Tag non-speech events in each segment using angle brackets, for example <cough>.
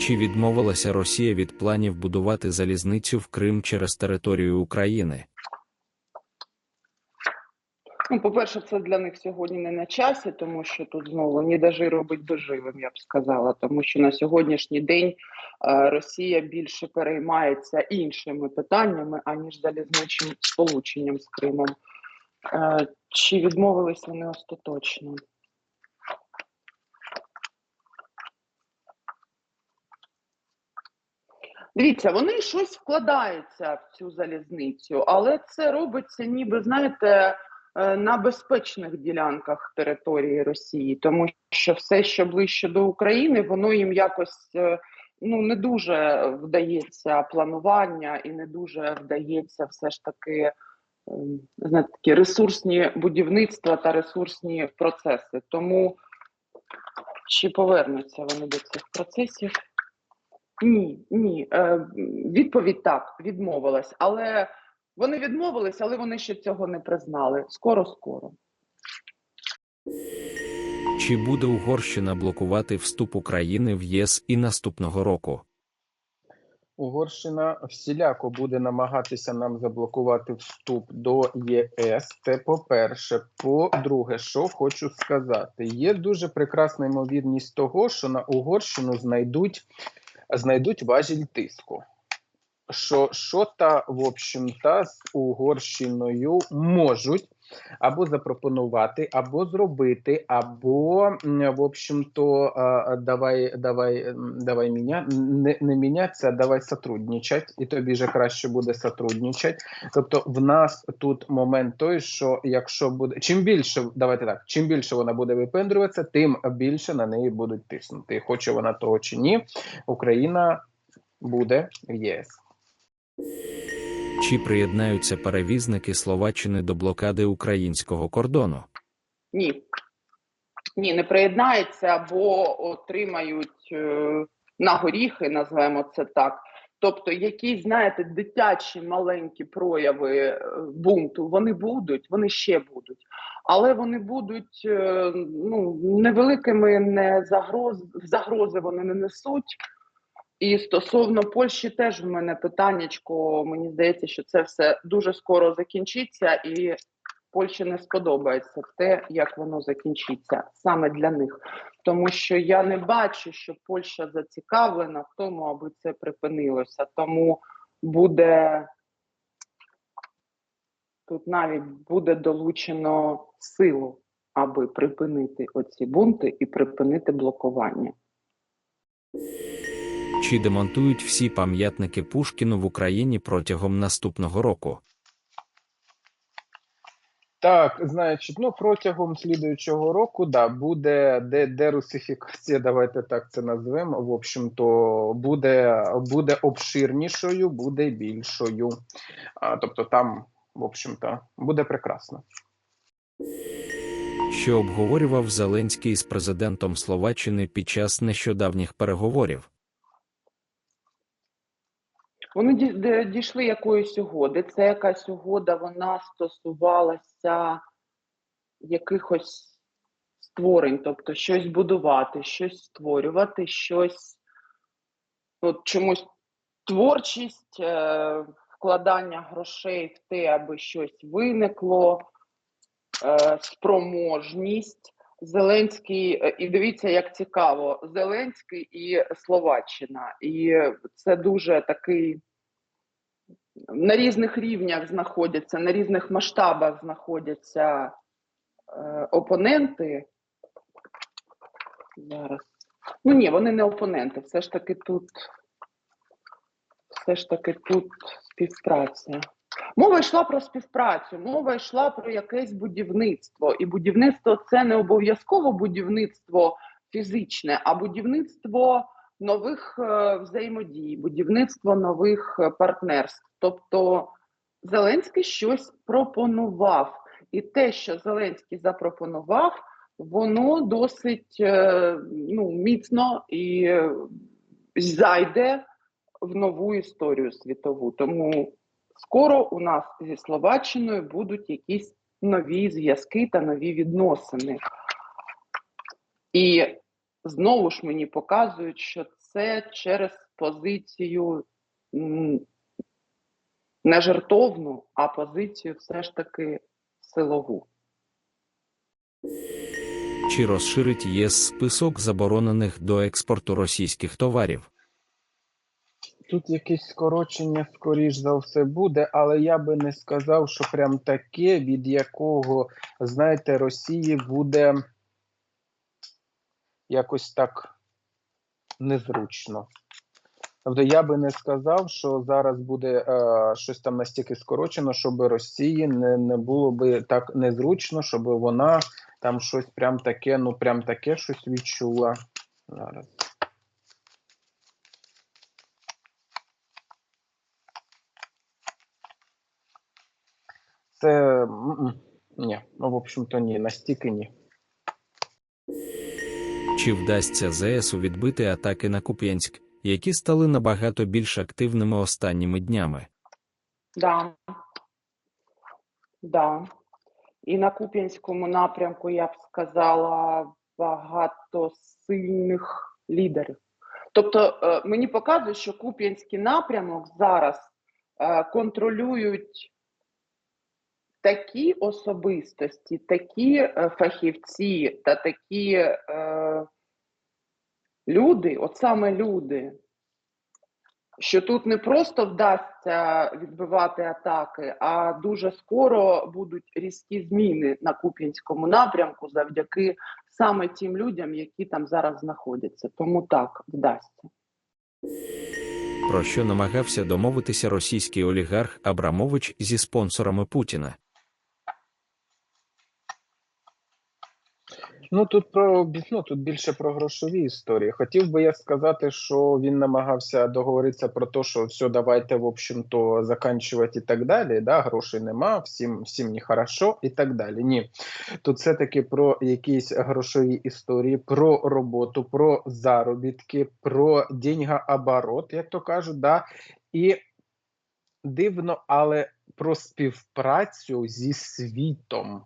Чи відмовилася Росія від планів будувати залізницю в Крим через територію України? Ну, по-перше, це для них сьогодні не на часі, тому що тут знову ні дажи робить доживим, я б сказала. Тому що на сьогоднішній день е, Росія більше переймається іншими питаннями, аніж залізничним сполученням з Кримом. Е, чи відмовились вони остаточно? Дивіться, вони щось вкладаються в цю залізницю, але це робиться, ніби знаєте, е, на безпечних ділянках території Росії, тому що все, що ближче до України, воно їм якось е, ну не дуже вдається планування і не дуже вдається все ж таки е, знаєте, такі ресурсні будівництва та ресурсні процеси. Тому чи повернуться вони до цих процесів? Ні, ні. Е, відповідь так, відмовилась. Але вони відмовились, але вони ще цього не признали. Скоро, скоро. Чи буде Угорщина блокувати вступ України в ЄС і наступного року? Угорщина всіляко буде намагатися нам заблокувати вступ до ЄС. Це по-перше. По-друге, що хочу сказати, є дуже прекрасна ймовірність того, що на Угорщину знайдуть, знайдуть важіль тиску. Що, що та, в общем-то, з Угорщиною можуть або запропонувати, або зробити, або, в общем-то, давай, давай, давай міня, не, не мінятися, давай сотрудничать, і тобі же краще буде сотрудничать. Тобто, в нас тут момент той, що якщо буде чим більше, давайте так, чим більше вона буде випендрюватися, тим більше на неї будуть тиснути. Хоче вона того чи ні, Україна буде в ЄС. Чи приєднаються перевізники Словаччини до блокади українського кордону? Ні. Ні, не приєднаються або отримають е, на горіхи, назвемо це так. Тобто, якісь, знаєте, дитячі маленькі прояви е, бунту, вони будуть, вони ще будуть, але вони будуть е, ну, невеликими, не загроз, загрози вони не несуть. І стосовно Польщі теж в мене питаннячко. Мені здається, що це все дуже скоро закінчиться, і Польщі не сподобається те, як воно закінчиться саме для них. Тому що я не бачу, що Польща зацікавлена в тому, аби це припинилося. Тому буде тут навіть буде долучено силу, аби припинити оці бунти і припинити блокування. Чи демонтують всі пам'ятники Пушкіну в Україні протягом наступного року? Так, значить, ну протягом слідуючого року да, буде де, дерусифікація, давайте так це назвемо. В общем-то, буде, буде обширнішою, буде більшою. А, тобто там, в общем-то, буде прекрасно. Що обговорював Зеленський з президентом Словаччини під час нещодавніх переговорів? Вони дійшли якоїсь угоди. Це якась угода, вона стосувалася якихось створень, тобто щось будувати, щось створювати, щось от чомусь творчість, е, вкладання грошей в те, аби щось виникло, е, спроможність. Зеленський, е, і дивіться, як цікаво, Зеленський і Словаччина. І це дуже такий на різних рівнях знаходяться, на різних масштабах знаходяться е, опоненти. Зараз. Ну ні, вони не опоненти, все ж таки тут, все ж таки тут співпраця. Мова йшла про співпрацю, мова йшла про якесь будівництво. І будівництво це не обов'язково будівництво фізичне, а будівництво нових е, взаємодій, будівництво нових е, партнерств. Тобто Зеленський щось пропонував, і те, що Зеленський запропонував, воно досить е, ну, міцно і зайде в нову історію світову. Тому скоро у нас зі Словаччиною будуть якісь нові зв'язки та нові відносини. І знову ж мені показують, що це через позицію не жертовну, а позицію все ж таки силову. Чи розширить ЄС список заборонених до експорту російських товарів? Тут якесь скорочення, скоріш за все, буде, але я би не сказав, що прям таке, від якого, знаєте, Росії буде якось так незручно. Тобто я би не сказав, що зараз буде е, щось там настільки скорочено, щоб Росії не, не було би так незручно, щоб вона там щось прям таке, ну прям таке щось відчула. Зараз. Це ні, ну в общем-то ні, настільки ні. Чи вдасться ЗСУ відбити атаки на Куп'янськ, які стали набагато більш активними останніми днями? Да. Да. І на Куп'янському напрямку я б сказала багато сильних лідерів. Тобто е, мені показує, що Куп'янський напрямок зараз е, контролюють такі особистості, такі е, фахівці та такі е, люди, от саме люди, що тут не просто вдасться відбивати атаки, а дуже скоро будуть різкі зміни на Куп'янському напрямку завдяки саме тим людям, які там зараз знаходяться. Тому так вдасться. Про що намагався домовитися російський олігарх Абрамович зі спонсорами Путіна? Ну тут про ну, тут більше про грошові історії. Хотів би я сказати, що він намагався договоритися про те, що все, давайте, в общем-то, заканчувати і так далі. Да, грошей нема, всім всім не хорошо і так далі. Ні, тут все-таки про якісь грошові історії, про роботу, про заробітки, про деньгооборот, як то кажуть, да, і дивно, але про співпрацю зі світом.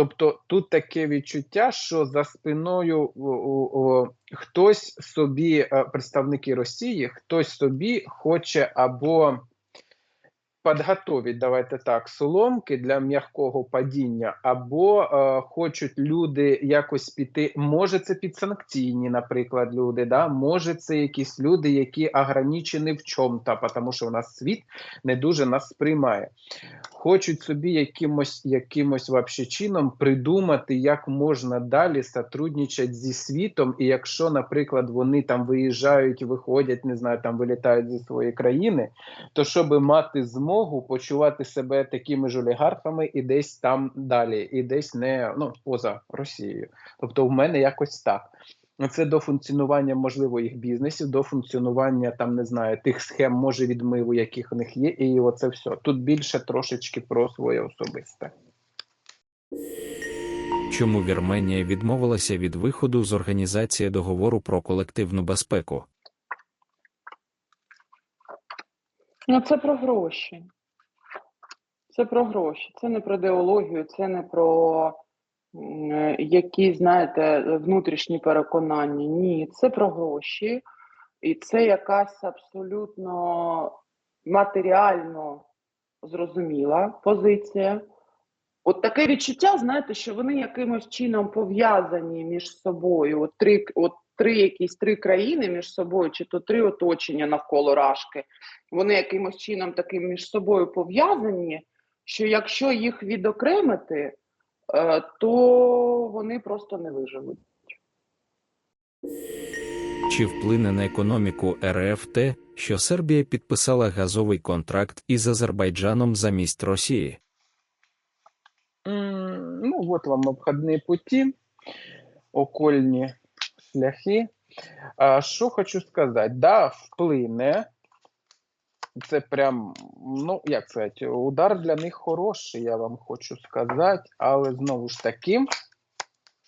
Тобто тут таке відчуття, що за спиною о, о, хтось собі, е, представники Росії, хтось собі хоче або підготовить, давайте так, соломки для м'якого падіння, або е, хочуть люди якось піти. Може, це підсанкційні, наприклад, люди, да? може, це якісь люди, які ограничені в чому-то, тому що у нас світ не дуже нас сприймає хочуть собі якимось якимось вообще чином придумати, як можна далі сотрудничати зі світом. І якщо, наприклад, вони там виїжджають, виходять, не знаю, там вилітають зі своєї країни, то щоб мати змогу почувати себе такими ж олігархами і десь там далі, і десь не ну поза Росією. Тобто, в мене якось так. Це до функціонування можливо їх бізнесів, до функціонування там не знаю тих схем, може відмиву, яких в них є, і оце все. Тут більше трошечки про своє особисте. Чому Вірменія відмовилася від виходу з організації договору про колективну безпеку? Ну, це про гроші. Це про гроші. Це не про ідеологію, це не про е, які, знаєте, внутрішні переконання. Ні, це про гроші. І це якась абсолютно матеріально зрозуміла позиція. От таке відчуття, знаєте, що вони якимось чином пов'язані між собою. От три, от три якісь три країни між собою, чи то три оточення навколо Рашки. Вони якимось чином таким між собою пов'язані, що якщо їх відокремити, е, то вони просто не виживуть. Чи вплине на економіку РФ те, що Сербія підписала газовий контракт із Азербайджаном замість Росії? М, Ну, от вам обходні путі, окольні шляхи. Що хочу сказати? Да, вплине. Це прям, ну, як сказати, удар для них хороший, я вам хочу сказати, але знову ж таки,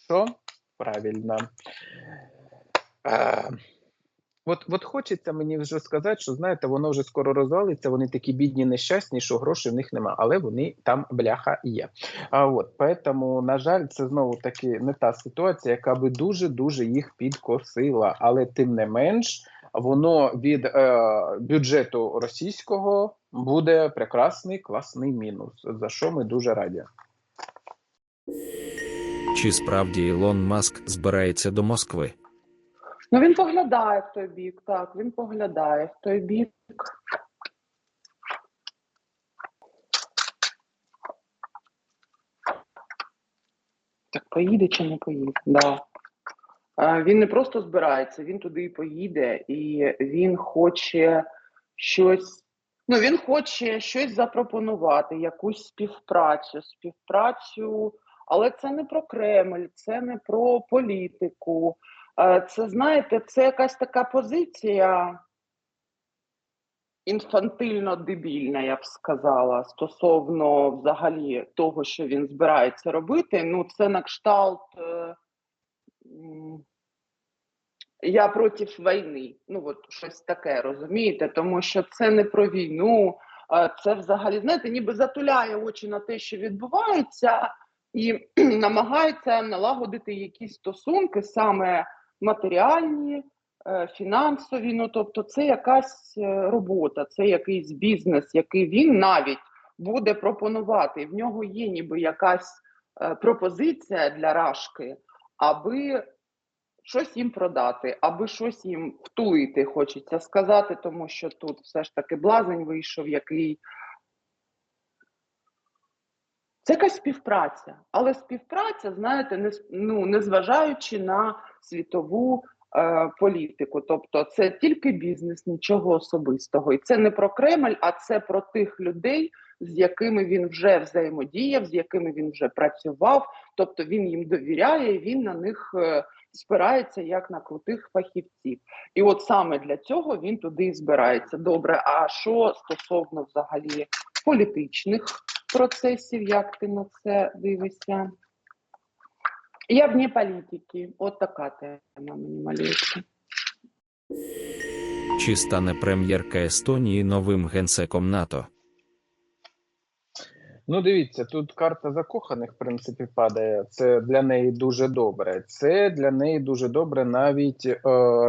що правильно. От, от хочеться мені вже сказати, що знаєте, воно вже скоро розвалиться. Вони такі бідні, нещасні, що грошей в них нема, але вони там бляха є. А от поэтому, на жаль, це знову таки не та ситуація, яка би дуже дуже їх підкосила. Але тим не менш, воно від е, бюджету російського буде прекрасний класний мінус, за що ми дуже раді. Чи справді Ілон Маск збирається до Москви? Ну він поглядає в той бік, так, він поглядає в той бік. Так поїде чи не поїде? Да. Він не просто збирається, він туди і поїде, і він хоче щось. Ну, він хоче щось запропонувати, якусь співпрацю, співпрацю, але це не про Кремль, це не про політику. Е, Це, знаєте, це якась така позиція інфантильно-дебільна, я б сказала, стосовно взагалі того, що він збирається робити. Ну, це на кшталт. е, Я проти війни. Ну, от щось таке, розумієте? Тому що це не про війну, це взагалі, знаєте, ніби затуляє очі на те, що відбувається, і <clears throat> намагається налагодити якісь стосунки саме матеріальні, е, фінансові. Ну тобто, це якась е, робота, це якийсь бізнес, який він навіть буде пропонувати. В нього є ніби якась е, пропозиція для Рашки, аби щось їм продати, аби щось їм втулити, хочеться сказати, тому що тут все ж таки блазень вийшов, який. Це якась співпраця, але співпраця, знаєте, не ну, незважаючи на світову е, політику. Тобто це тільки бізнес, нічого особистого. І це не про Кремль, а це про тих людей, з якими він вже взаємодіяв, з якими він вже працював. Тобто він їм довіряє, він на них е, спирається як на крутих фахівців. І от саме для цього він туди і збирається. Добре, а що стосовно взагалі політичних процесів, як ти на це дивишся? Я вне політики. От така тема мені малюється. Чи стане прем'єрка Естонії новим генсеком НАТО? Ну, дивіться, тут карта закоханих, в принципі, падає. Це для неї дуже добре. Це для неї дуже добре навіть е,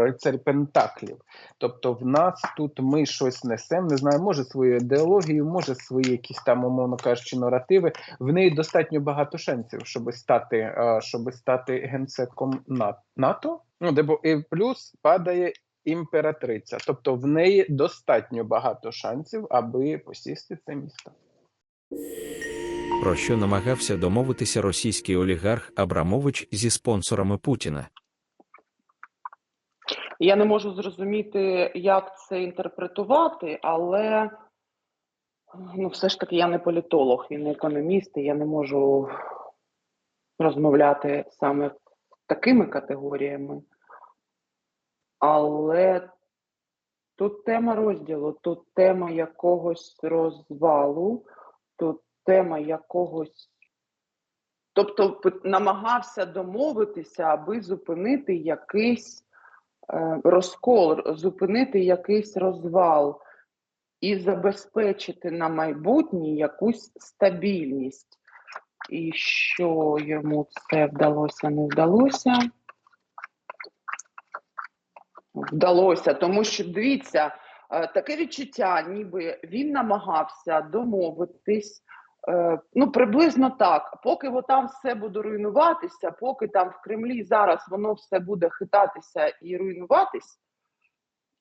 рицарь Пентаклів. Тобто, в нас тут ми щось несемо, не знаю, може свою ідеологію, може свої якісь там, умовно кажучи, наративи. В неї достатньо багато шансів, щоб стати, е, щоб стати генсеком На- НАТО. Ну, де бо і плюс падає. Імператриця, тобто в неї достатньо багато шансів, аби посісти це місто. Про що намагався домовитися російський олігарх Абрамович зі спонсорами Путіна? Я не можу зрозуміти, як це інтерпретувати, але ну, все ж таки я не політолог і не економіст, і я не можу розмовляти саме такими категоріями. Але тут тема розділу, тут тема якогось розвалу, тема якогось. Тобто намагався домовитися, аби зупинити якийсь е, розкол, зупинити якийсь розвал і забезпечити на майбутнє якусь стабільність. І що йому це вдалося, не вдалося? Вдалося, тому що дивіться, е, таке відчуття, ніби він намагався домовитись. Е, Ну, приблизно так. Поки во там все буде руйнуватися, поки там в Кремлі зараз воно все буде хитатися і руйнуватись,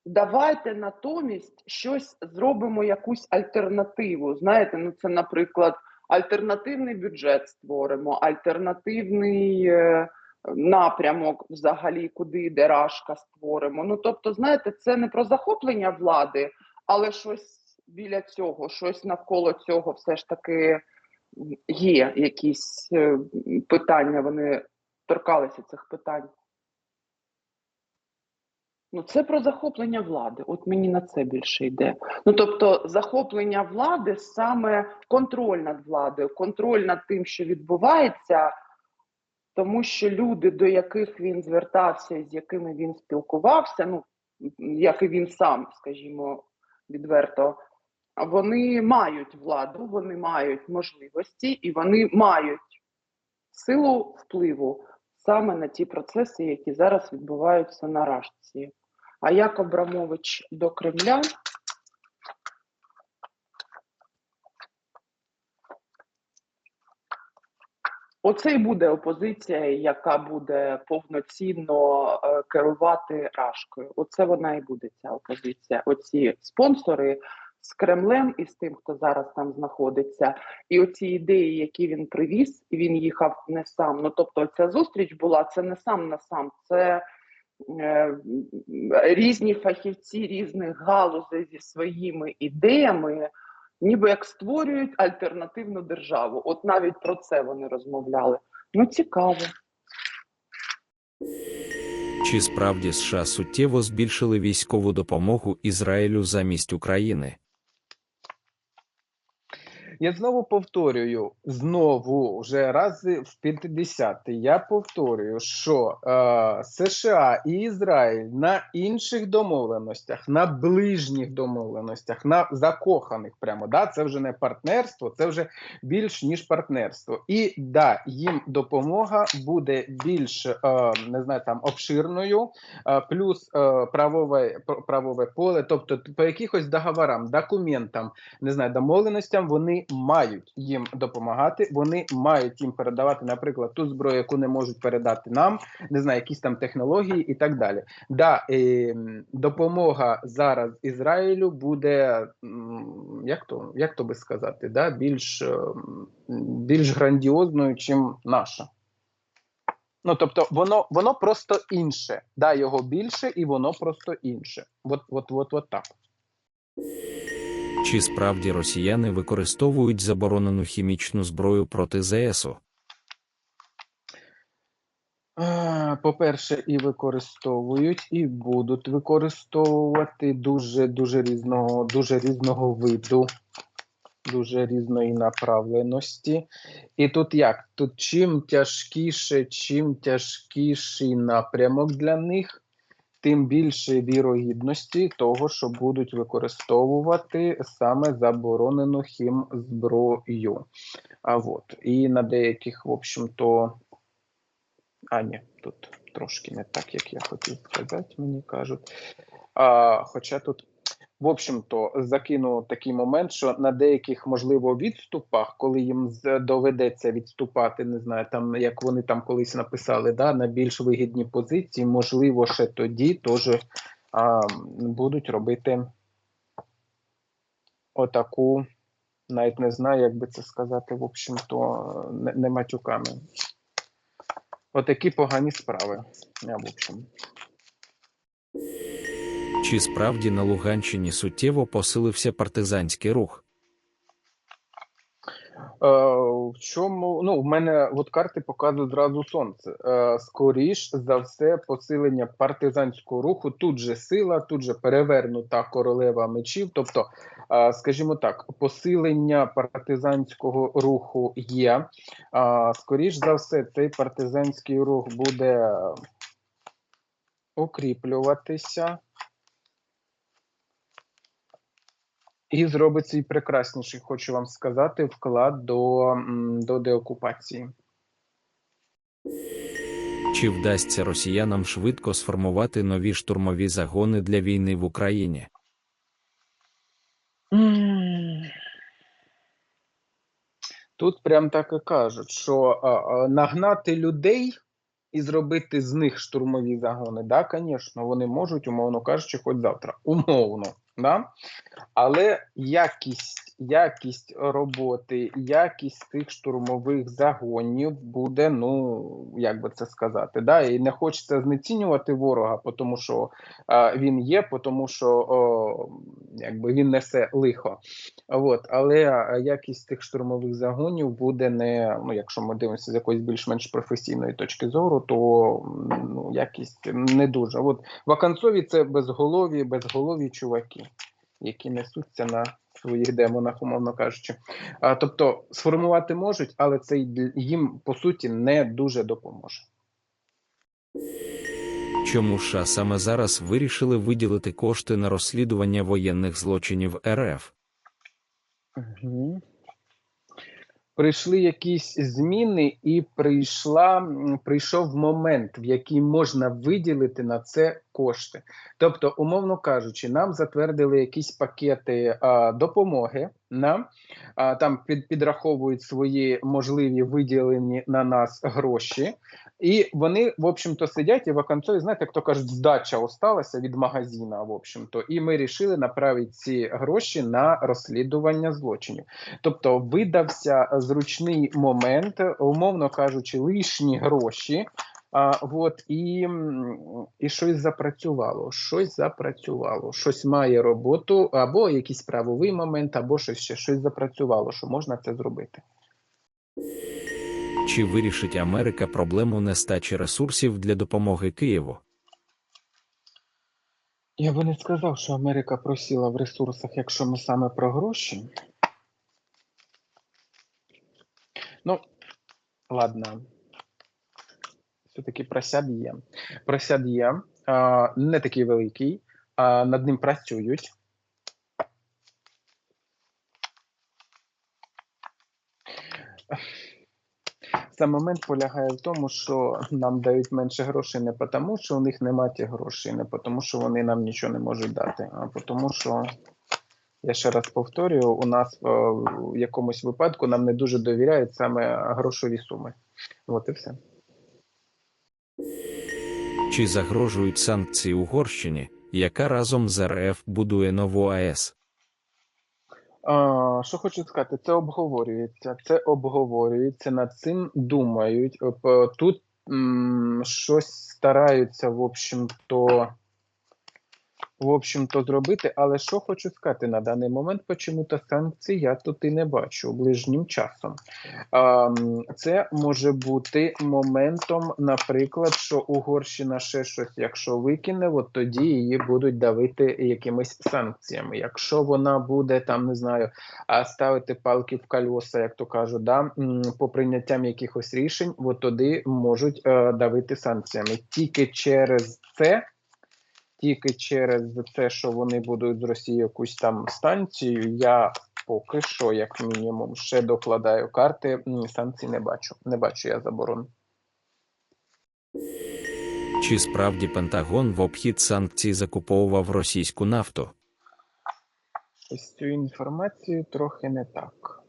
давайте натомість щось зробимо, якусь альтернативу. Знаєте, ну це, наприклад, альтернативний бюджет створимо, альтернативний е, напрямок, взагалі, куди йде рашка, створимо. Ну тобто, знаєте, це не про захоплення влади, але щось біля цього, щось навколо цього, все ж таки є якісь е, питання. Вони торкалися цих питань. Ну, це про захоплення влади. От мені на це більше йде. Ну тобто, захоплення влади саме контроль над владою, контроль над тим, що відбувається, тому що люди, до яких він звертався з якими він спілкувався, ну як і він сам, скажімо, відверто, вони мають владу, вони мають можливості і вони мають силу впливу саме на ті процеси, які зараз відбуваються на Рашці. А як Абрамович до Кремля? Оце і буде опозиція, яка буде повноцінно е, керувати Рашкою. Оце вона і буде ця опозиція. Оці спонсори з Кремлем і з тим, хто зараз там знаходиться, і оці ідеї, які він привіз, і він їхав не сам. Ну тобто, ця зустріч була це не сам на сам, це е, різні фахівці різних галузей зі своїми ідеями, ніби як створюють альтернативну державу. От навіть про це вони розмовляли. Ну цікаво. Чи справді США суттєво збільшили військову допомогу Ізраїлю замість України? Я знову повторюю, знову вже рази в 50 я повторюю, що е, США і Ізраїль на інших домовленостях, на ближніх домовленостях, на закоханих прямо, да, це вже не партнерство, це вже більш ніж партнерство. І да, їм допомога буде більш е, не знаю, там обширною, е, плюс е, правове, правове поле, тобто по якихось договорам, документам, не знаю, домовленостям вони мають їм допомагати. Вони мають їм передавати, наприклад, ту зброю, яку не можуть передати нам, не знаю, якісь там технології і так далі. Да, е, допомога зараз Ізраїлю буде як то як то би сказати, да, більш, е, більш грандіозною, чим наша. Ну, тобто, воно воно просто інше. Да, його більше, і воно просто інше. От, от, от, от так. Чи справді росіяни використовують заборонену хімічну зброю проти ЗСУ? По-перше, і використовують, і будуть використовувати дуже дуже різного, дуже різного виду, дуже різної направленості. І тут як? Тут чим тяжкіше, чим тяжкіший напрямок для них, тим більше вірогідності того, що будуть використовувати саме заборонену хімзброю. А от і на деяких, в общем-то. А, ні, тут трошки не так, як я хотів сказати, мені кажуть. А, хоча тут, в общем-то, закину такий момент, що на деяких, можливо, відступах, коли їм доведеться відступати, не знаю, там як вони там колись написали, да, на більш вигідні позиції, можливо, ще тоді теж будуть робити отаку, навіть не знаю, як би це сказати, в общем-то, не, не матюками. Отакі погані справи. В общем. Чи справді на Луганщині суттєво посилився партизанський рух? Е, в чому ну в мене от карти показують зразу сонце. Е, скоріш за все, посилення партизанського руху. Тут же сила, тут же перевернута королева мечів. Тобто, е, скажімо так, посилення партизанського руху є. Е, скоріш за все, цей партизанський рух буде укріплюватися. І зробить свій прекрасніший, хочу вам сказати, вклад до, до деокупації. Чи вдасться росіянам швидко сформувати нові штурмові загони для війни в Україні? Тут прям так і кажуть, що а, а, нагнати людей і зробити з них штурмові загони, да, звісно, вони можуть, умовно кажучи, хоч завтра. Умовно. Да? Але якість, якість роботи, якість тих штурмових загонів буде, ну як би це сказати, да? і не хочеться знецінювати ворога, тому що а, він є, тому що о, якби він несе лихо. От, але якість тих штурмових загонів буде не, ну якщо ми дивимося з якоїсь більш-менш професійної точки зору, то ну, якість не дуже. От вакансові це безголові, безголові чуваки які несуться на своїх демонах, умовно кажучи. А, тобто сформувати можуть, але це їм по суті не дуже допоможе. Чому США саме зараз вирішили виділити кошти на розслідування воєнних злочинів РФ? Угу. Прийшли якісь зміни, і прийшла, прийшов момент, в який можна виділити на це кошти. Тобто, умовно кажучи, нам затвердили якісь пакети а, допомоги. На а, там під, підраховують свої можливі виділені на нас гроші, і вони, в общем-то, сидять і вакансують, знаєте, як то кажуть, здача осталася від магазина, в общем-то, і ми вирішили направити ці гроші на розслідування злочинів. Тобто видався зручний момент, умовно кажучи, лишні гроші. А, от, і, і щось запрацювало, щось запрацювало, щось має роботу, або якийсь правовий момент, або щось ще щось запрацювало, що можна це зробити. Чи вирішить Америка проблему нестачі ресурсів для допомоги Києву? Я би не сказав, що Америка просіла в ресурсах, якщо ми саме про гроші. Ну, ладно. Все-таки просяд є. Просяд є. А, не такий великий, а над ним працюють. Сам момент полягає в тому, що нам дають менше грошей не тому, що у них немає тих грошей, не тому, що вони нам нічого не можуть дати, а тому, що я ще раз повторюю, у нас е, в якомусь випадку нам не дуже довіряють саме грошові суми. От і все. Чи загрожують санкції Угорщині, яка разом з РФ будує нову АЕС? Що хочу сказати, це обговорюється. Це обговорюється, над цим думають. Е, Тут м, щось стараються, в общем-то, в общем-то, зробити. Але що хочу сказати на даний момент, почему-то санкцій я тут і не бачу ближнім часом. Це може бути моментом, наприклад, що Угорщина ще щось, якщо викине, от тоді її будуть давити якимись санкціями. Якщо вона буде там, не знаю, ставити палки в кольоса, як то кажуть, да, по прийняттям якихось рішень, от тоді можуть е, давити санкціями. Тільки через це, тільки через те, що вони будуть з Росії якусь там станцію, я поки що, як мінімум, ще докладаю карти. Санкцій не бачу. Не бачу я заборон. Чи справді Пентагон в обхід санкцій закуповував російську нафту? З цією інформацією трохи не так.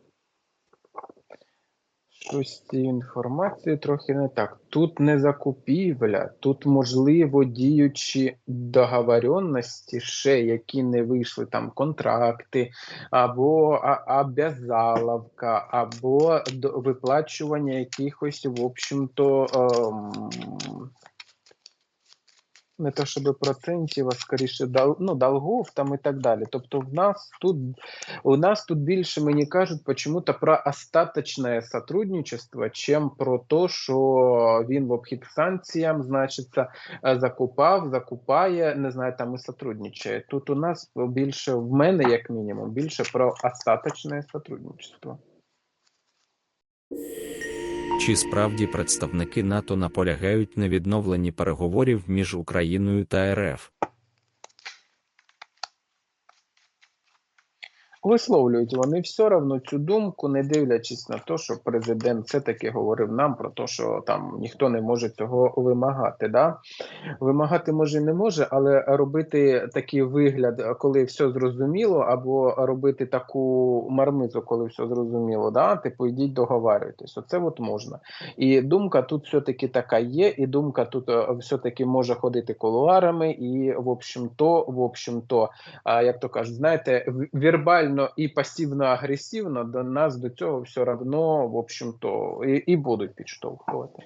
Щось з цією інформацією трохи не так. Тут не закупівля, тут можливо діючі договоренності, ще які не вийшли там контракти, або обязаловка, або виплачування якихось, в общем-то, ем, не то щоб процентів, а скоріше дол, ну, долгов там і так далі. Тобто, в нас тут у нас тут більше мені кажуть почему-то про остаточне сотрудничество, чим про те, що він в обхід санкціям, значиться, е, закупав, закупає, не знаю, там і сотрудничає. Тут у нас більше в мене, як мінімум, більше про остаточне сотрудничество. Чи справді представники НАТО наполягають на відновленні переговорів між Україною та РФ? Висловлюють вони все одно цю думку, не дивлячись на те, що президент все-таки говорив нам про те, що там ніхто не може цього вимагати. Да? Вимагати може не може, але робити такий вигляд, коли все зрозуміло, або робити таку мармизу, коли все зрозуміло, да? типу йдіть договарюйтесь. Оце от можна. І думка тут все-таки така є, і думка тут е, все-таки може ходити колуарами, і в общем-то, в общем-то, як то кажуть, знаєте, в- вірбально і пасивно-агресивно до нас до цього все одно, в общем-то, і, і будуть підштовхувати.